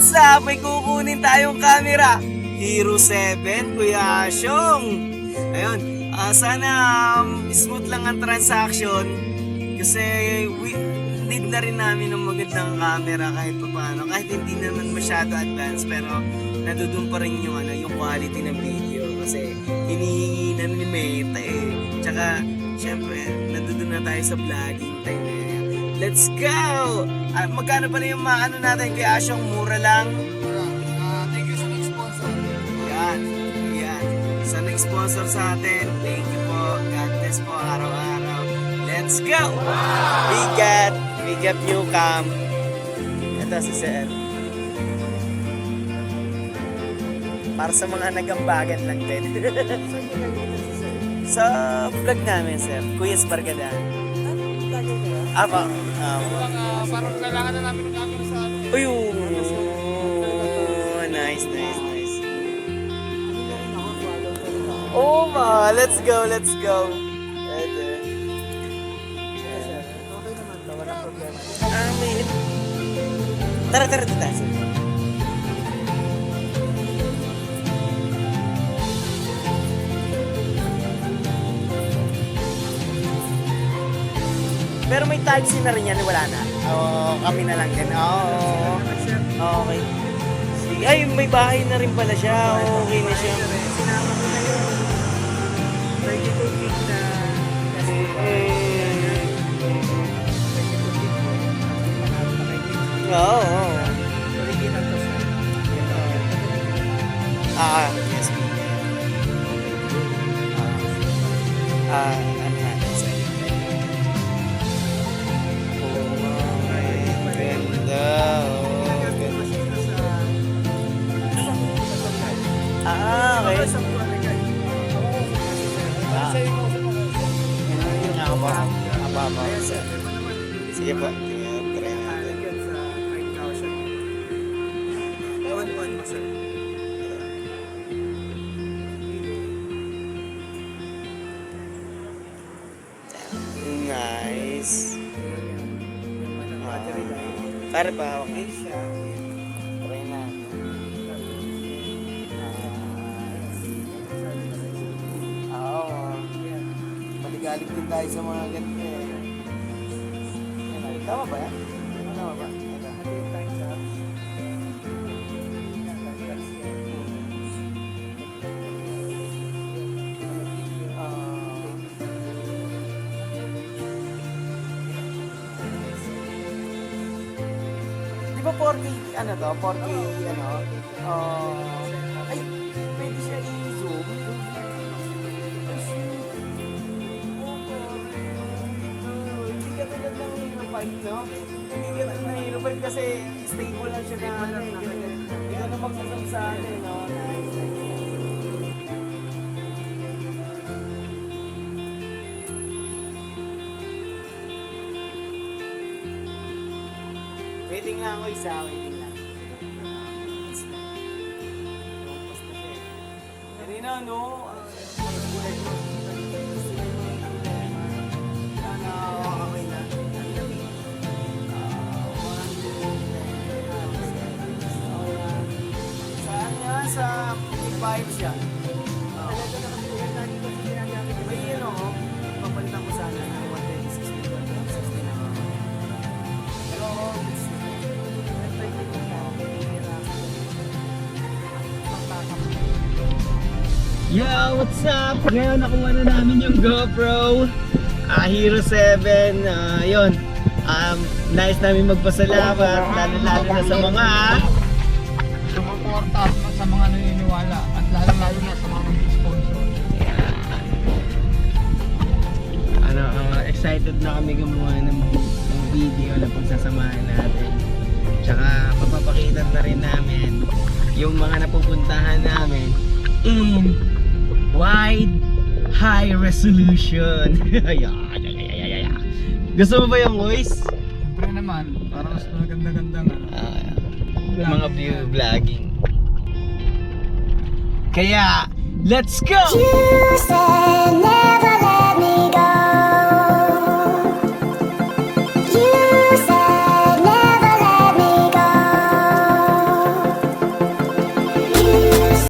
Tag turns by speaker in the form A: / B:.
A: Up? May kukunin tayong camera. Hero 7, Kuya Asyong. Ayun, ah, sana um, smooth lang ang transaction. Kasi we, need na rin namin ng magandang camera kahit pa paano. Kahit hindi naman masyado advanced pero nadudun pa rin yung, ano, yung quality ng video. Kasi hinihingi na ni Meta eh. Tsaka, syempre, nadudun na tayo sa vlogging time eh. Let's go! Ah, magkano pala yung maano natin kay Asyong? Mura lang.
B: Ah, thank you sa nag-sponsor.
A: Yan. Yan. Sa nag-sponsor sa atin, thank you po. God bless po araw-araw. Let's go! Bigat! Bigat new cam. Ito si Sir. Para sa mga nagambagan lang din. sa vlog namin, Sir. Kuya Spargada. Apa? Um,
B: ah, parang kailangan na namin camera sa ano.
A: Uy, oh, nice, nice, nice. Oh ma, let's go, let's go. Tara, tara, tara. Pero may type C na rin yan, wala na. Oo, kami na lang din. Oo. Okay. Sige. Ay, may bahay na rin pala siya. Okay na siya.
B: Sinama ko na yun. 32 gig na
A: Oo.
B: to sir.
A: Ah. Ah, Ah, okay. Ah. Yun nga ba? Apa ba? Sige po. Sige, try natin. Nice. Ah, Pare pa, okay Maligalig din tayo sa mga ganito eh. Yan, Tama ba yan? Tama ba? Ito. Di ba 4K, ano to? 4K, ano? Uh, 5, no? Hindi ka Hero 5 kasi stable lang siya na ano eh. Hindi ka na magsasabi sa ano eh, no? Pwede nga ako isa, waiting lang. Kanina, no? Saan nga? Sa P5 siya. Ah. May ano, oh, papalitan ko sana ng 160 na. Pero, Yo, what's up? Ngayon nakuha na namin yung GoPro ah, Hero 7 ah, Yun um, Nice namin magpasalamat Lalo-lalo na sa mga gumawa ng, ng video na pagsasamahan natin Tsaka mapapakita na rin namin Yung mga napupuntahan namin In wide high resolution. Gusto mo ba yung voice?
B: Siyempre naman, para mas maganda-ganda nga.
A: Ah, mga view vlogging. Kaya, let's go!
C: Said